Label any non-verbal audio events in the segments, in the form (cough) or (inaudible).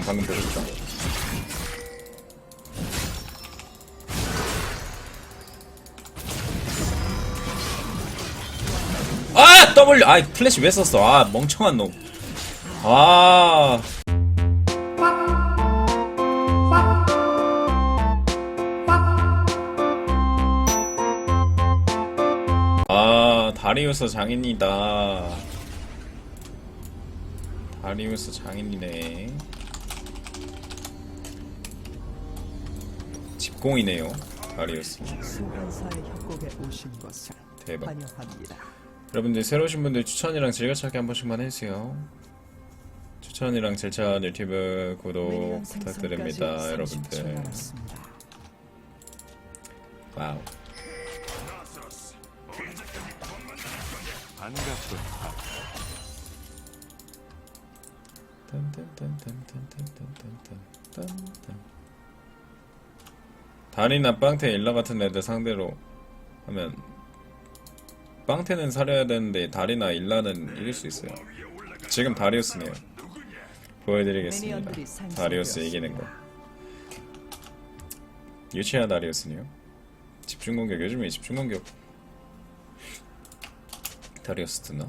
어, 방금 보셨죠? 아! W! 아, 플래시 왜 썼어? 아, 멍청한 놈. 아. 아, 다리우스 장인이다. 다리우스 장인이네. 집공이네요. 다리우스. 대박. 여러분들 새로 오신 분들 추천이랑 즐겨찾기 한 번씩만 해주세요. 추천이랑 질찬 유튜브 구독 부탁드립니다, 생성까지 30초 여러분들. 와우. 반갑군. 다리나 빵태 일라 같은 애들 상대로 하면 빵태는 사려야 되는데 다리나 일라는 이길 수 있어요. 지금 다리우스네요. 보여드리겠습니다. 다리우스 이기는 거. 유치아 다리우스네요. 집중 공격 요즘에 집중 공격 다리우스 드나?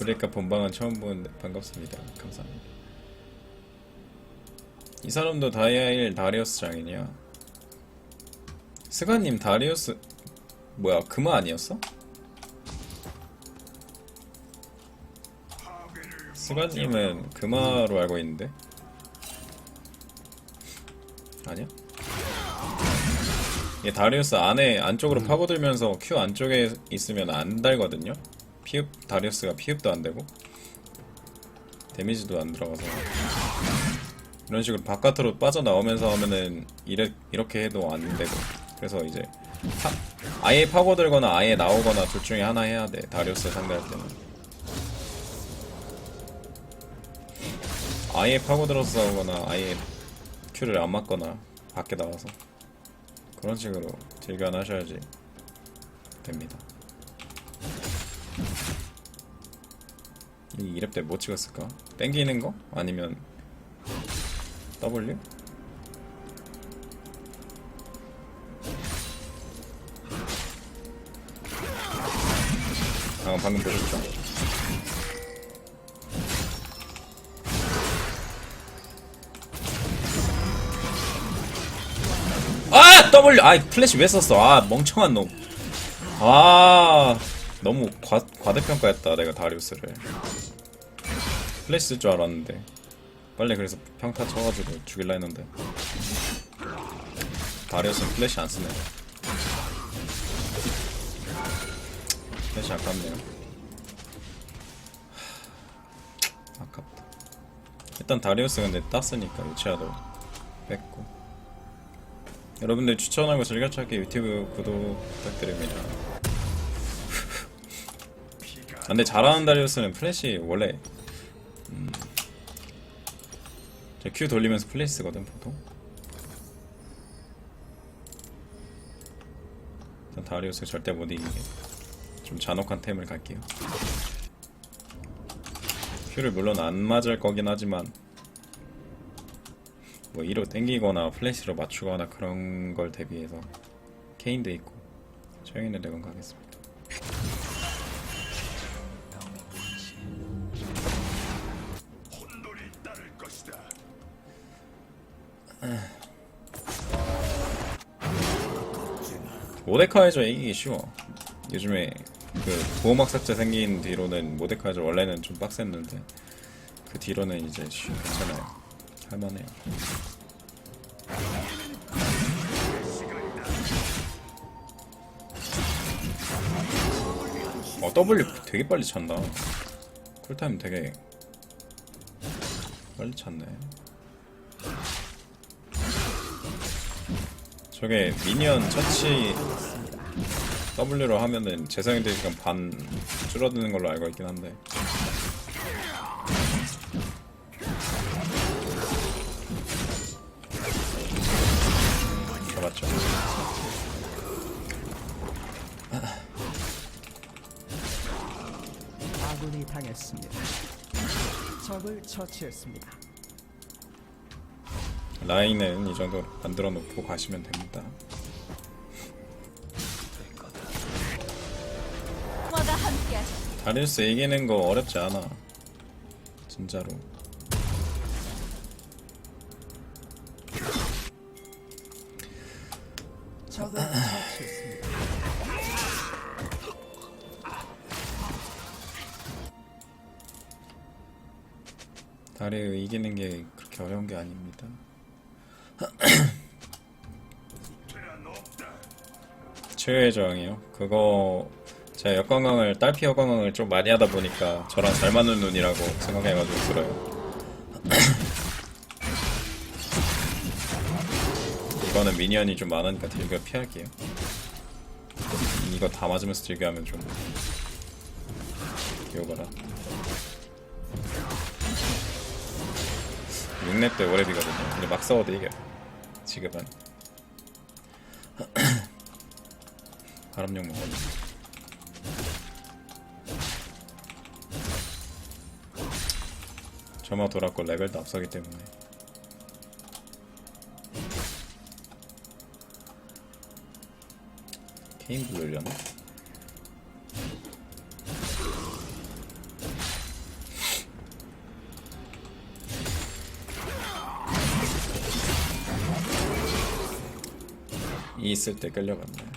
아프리카 본방은 처음 보는데 반갑습니다. 감사합니다. 이 사람도 다이아일 다리우스 장이냐? 스가님 다리우스 뭐야 금화 아니었어? 스가님은 금화로 알고 있는데 아니야? 이게 다리우스 안에 안쪽으로 파고들면서 Q 안쪽에 있으면 안 달거든요. 피흡 다리우스가 피흡도 안 되고 데미지도 안 들어가서. 이런 식으로 바깥으로 빠져나오면서 하면은 이래, 이렇게 해도 안 되고. 그래서 이제 파- 아예 파고들거나 아예 나오거나 둘 중에 하나 해야 돼 다리우스 상대할 때는. 아예 파고들어서 싸우거나 아예 큐를 안 맞거나 밖에 나와서. 그런 식으로 딜교환 하셔야지 됩니다 이 2렙 때 뭐 찍었을까? 땡기는 거? 아니면 W? 아 방금 보셨죠? 아! W! 아 플래시 왜 썼어? 아 멍청한 놈. 아 너무 과, 과대평가했다 내가 다리우스를. 플래시 쓸 줄 알았는데 빨리 그래서 평타 쳐가지고 죽일라 했는데 다리우스는 플래시 안 쓰네. 플래시 아깝네요. 하, 아깝다. 일단 다리우스 근데 땄으니까 유치아도 뺐고. 여러분들 추천하고 즐겨찾기 유튜브 구독 부탁드립니다. (laughs) 아, 근데 잘하는 다리우스는 플래시 원래 음, 저 Q 돌리면서 플래시 쓰거든 보통. 일단 다리우스 절대 못 이기게 좀 잔혹한 템을 갈게요. Q를 물론 안 맞을 거긴 하지만 뭐 2로 땡기거나 플래시로 맞추거나 그런 걸 대비해서 케인도 있고 저희는 레건 가겠습니다. 모데카이저 이기기 쉬워. 요즘에 그 보호막 삭제 생긴 뒤로는 모데카이저 원래는 좀 빡셌는데 그 뒤로는 이제 쉬 괜찮아요. 할만해요. 어 W 되게 빨리 찬다. 쿨타임 되게 빨리 찼네. 저게 미니언 처치 W로 하면은 재생이 되니까 반 줄어드는 걸로 알고 있긴 한데. 잡았죠. 아군이 당했습니다. 적을 처치했습니다. 라인은 이 정도 만들어 놓고 가시면 됩니다. 다리우스 이기는 거 어렵지 않아. 진짜로. 적을 처치했습니다. 다리우 이기는 게 그렇게 어려운 게 아닙니다. 최후의 저항이요? 그거 제가 역관광을 딸피 역관광을 좀 많이 하다 보니까 저랑 잘 맞는 눈이라고 생각해가지고 들어요. (coughs) 이거는 미니언이 좀 많으니까 딜교 피할게요. 이거 다 맞으면서 딜교하면 좀 기어가라. 6렙 때 5렙이거든요. 근데 막 싸워도 이겨요. 지금은. (coughs) 바람용 먹었네. 점화 돌았고 레벨도 앞서기 때문에. 케인 불르려나? 이 있을 때 끌려갔네.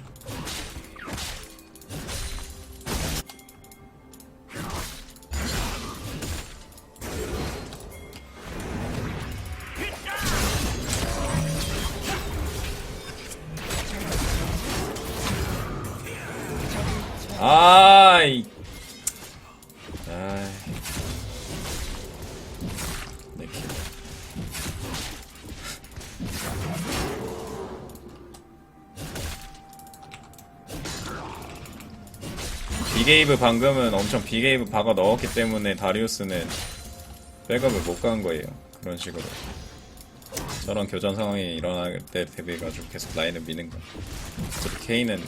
비게이브 방금은 엄청 비게이브 박아 넣었기 때문에 다리우스는 백업을 못 간 거예요. 그런 식으로. 저런 교전 상황이 일어날 때 대비해가지고 계속 라인을 미는 거. 어차피 케인은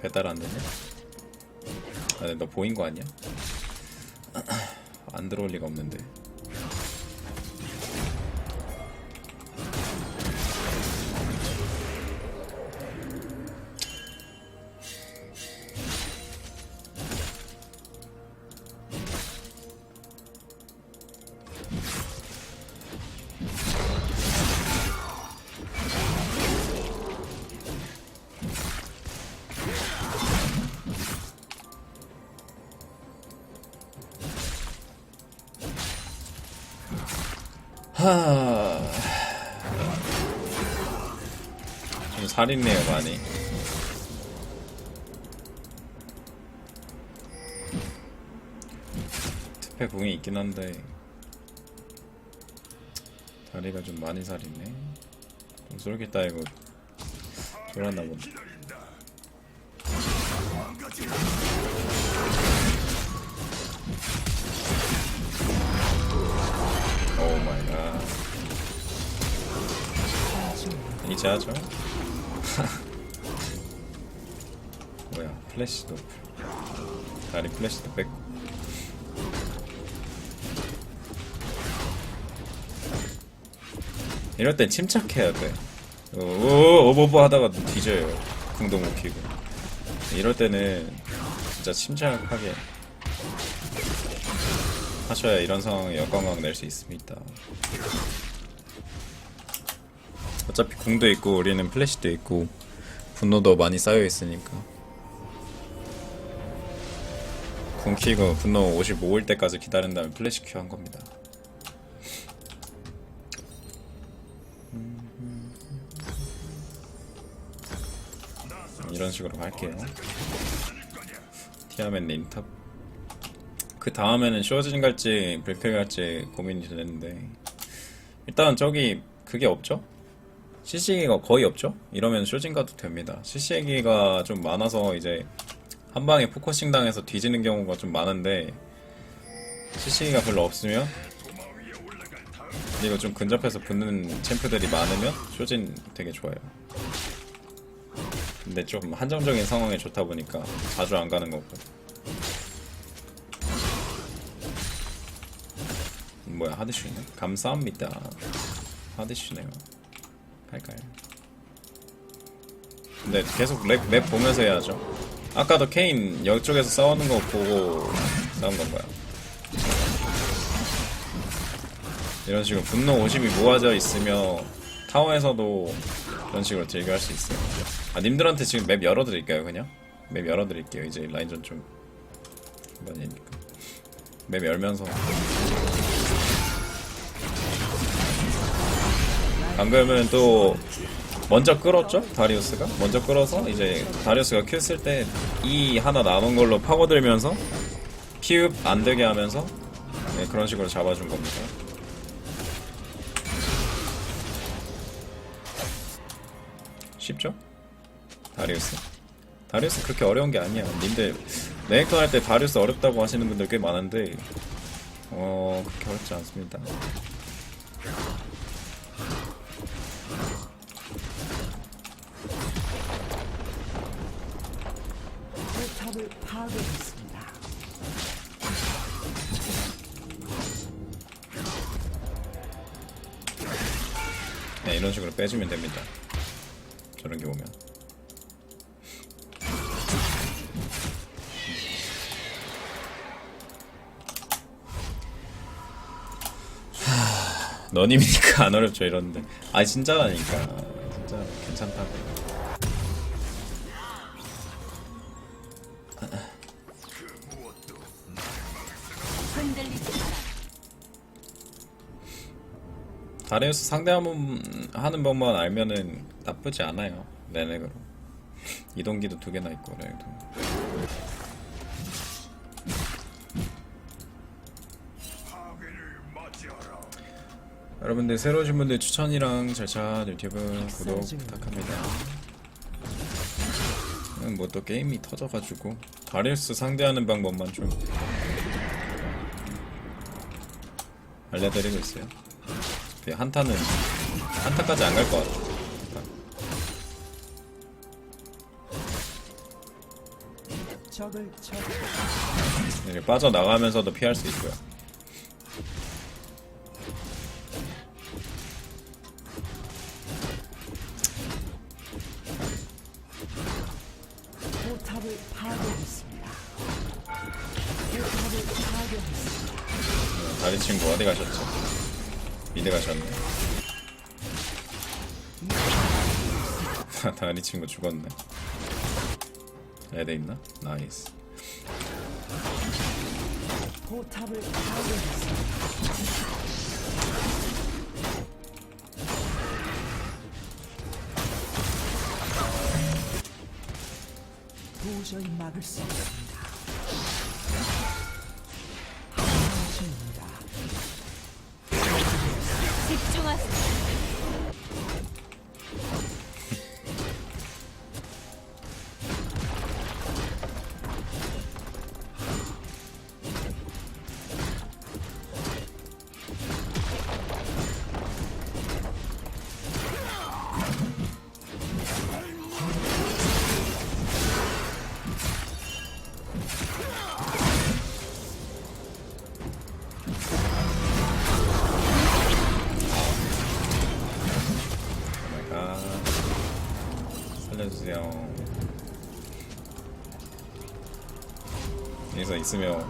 배달 안 되냐? 아, 너 보인 거 아니야? (clears throat) 안 들어올 리가 없는데. 하. 좀 살인네요 많이. 특패 궁이 있긴 한데 다리가 좀 많이 살이네. 좀 쏠겠다 이거 졸았나 본데. 오 마이 갓. 이제 하죠. (laughs) 뭐야, 플래시도. 다리 플래시도 뺐고. 이럴 땐 침착해야 돼. 오, 오, 오버브 하다가 뒤져요. 궁도 못 키고. 이럴 때는 진짜 침착하게 하셔야 이런 상황에 역광각 낼수 있습니다. 어차피 궁도 있고 우리는 플래시도 있고 분노도 많이 쌓여 있으니까 궁 키고 분노 55일 때까지 기다린 다음에 플래시 큐 한 겁니다. 이런 식으로 갈게요. 티아맨님 탑. 그 다음에는 쇼진 갈지 블랙 갈지 고민이 되는데 일단 저기 그게 없죠? CC기가 거의 없죠? 이러면 쇼진 가도 됩니다. CC기가 좀 많아서 이제 한 방에 포커싱 당해서 뒤지는 경우가 좀 많은데 CC기가 별로 없으면 그리고 좀 근접해서 붙는 챔프들이 많으면 쇼진 되게 좋아요. 근데 좀 한정적인 상황에 좋다 보니까 자주 안 가는 거고. 뭐야 하드슈네? 감사합니다. 하드슈네요. 갈까요? 근데 계속 랩, 맵 보면서 해야죠. 아까도 케인 이쪽에서 싸우는 거 보고 싸운 건가요? 이런 식으로 분노 50이 모아져 있으며 타워에서도 이런 식으로 딜교 할 수 있어요. 아 님들한테 지금 맵 열어드릴까요 그냥? 맵 열어드릴게요. 이제 라인전 좀 한번이니까 맵 열면서 방금은 또 먼저 끌었죠 다리우스가 먼저 끌어서 이제 다리우스가 큐 쓸 때 이 하나 남은 걸로 파고들면서 피읍 안 되게 하면서 네, 그런 식으로 잡아준 겁니다. 쉽죠? 다리우스. 다리우스 그렇게 어려운 게 아니야. 님들 레이턴 할때 다리우스 어렵다고 하시는 분들 꽤 많은데 어 그렇게 어렵지 않습니다. 너님이니까 안 어렵죠 이러는데. 아 진짜라니까. 진짜 괜찮다고. 다리우스 상대하는 하는 법만 알면은 나쁘지 않아요. 레넥으로 이동기도 두 개나 있고 레넥도 여러분들 새로 오신 분들 추천이랑 절찬 유튜브 구독 부탁합니다 뭐 또 게임이 터져가지고 다리우스 상대하는 방법만 좀 알려드리고 있어요 그 한타는 한타까지 안 갈 것 같아. 이렇게 빠져 나가면서도 피할 수 있고요. 다리 친구 어디 가셨죠? 미드 가셨네. (laughs) 다리 친구 죽었네. 애들 있나? 나이스. 도저히 막을 수. 하나입니다. 있으면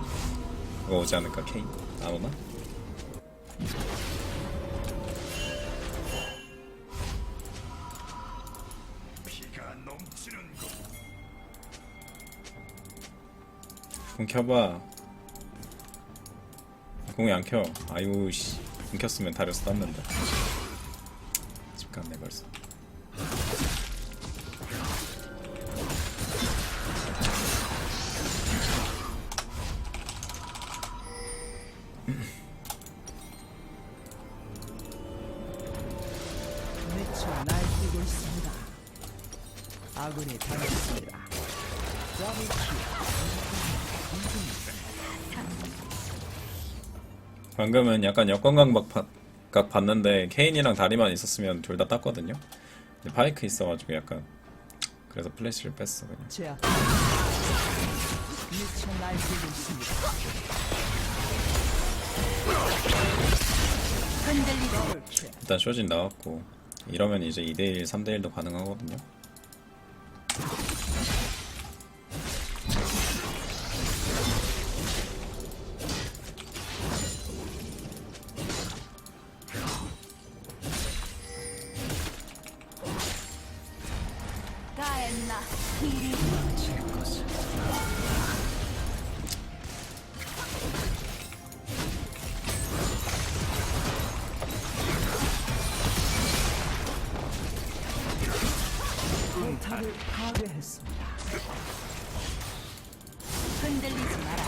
그거 오지 않을까, 케인? 안 오나? 공 켜봐. 공이 안 켜. 아유, 씨. 공 켰으면 다려서 땄는데. 집 갔네, 벌써. 당했습니다. 방금은 약간 역광각 각 봤는데 케인이랑 다리만 있었으면 둘 다 땄거든요. 근데 파이크 있어가지고 약간 그래서 플래시를 뺐어 그냥. 제압. 미쳐 날뛰고 있습니다. 흔들리지 더블 킬. 일단 쇼진 나왔고 이러면 이제 2대1, 3대1도 가능하거든요. 포탑을 파괴했습니다. 흔들리지 마라.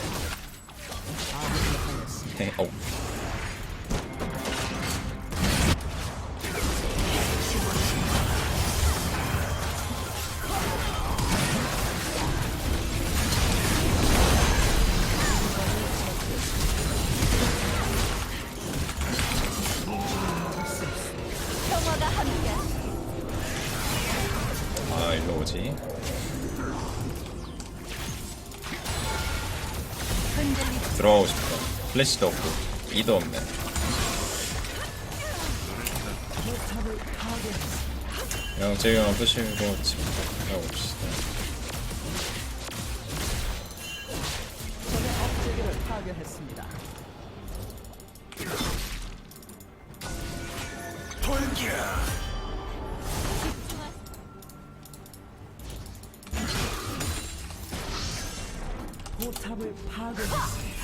(laughs) 당했 플래시도 없고 이도 없네. 형 지금 부시고 지금 업체계를 파괴했습니다. 포탑을 파괴했습니다.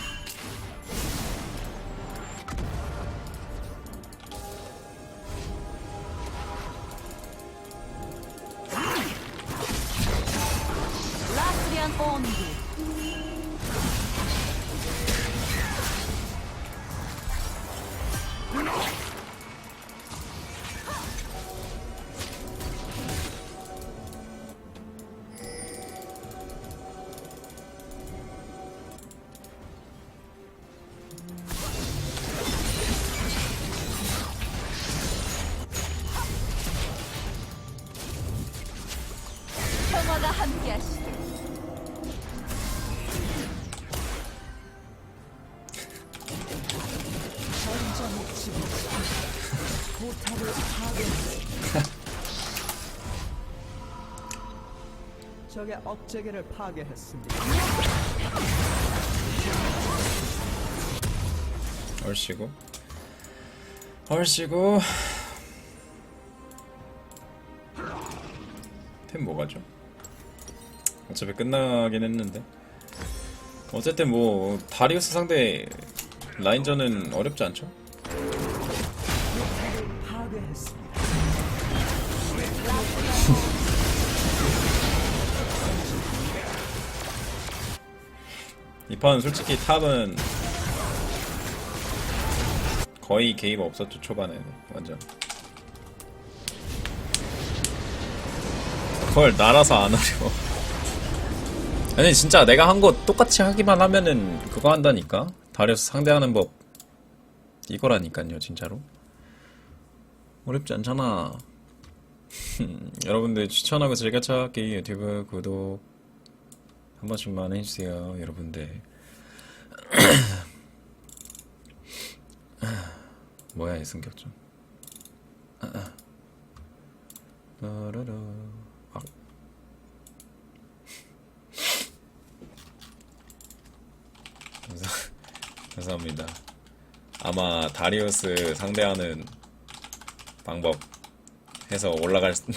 적의 업체계를 파괴했습니다. 얼씨구. 얼씨구. 템 뭐가죠? 어차피 끝나긴 했는데. 어쨌든 뭐 다리우스 상대 라인전은 어렵지 않죠? 이판 솔직히 탑은 거의 개입 없었죠 초반에 완전. 그걸 날아서 안 하려. (laughs) 아니 진짜 내가 한 거 똑같이 하기만 하면은 그거 한다니까? 다리우스 상대하는 법. 이거라니까요 진짜로. 어렵지 않잖아. (laughs) 여러분들 추천하고 즐겨찾기 유튜브 구독 한 번씩만 해주세요, 여러분들. (coughs) 뭐야 이 승격점. 아, 아. 라라라. 아. 감사, 감사합니다. 아마 다리우스 상대하는 방법 해서 올라갈 수... (laughs)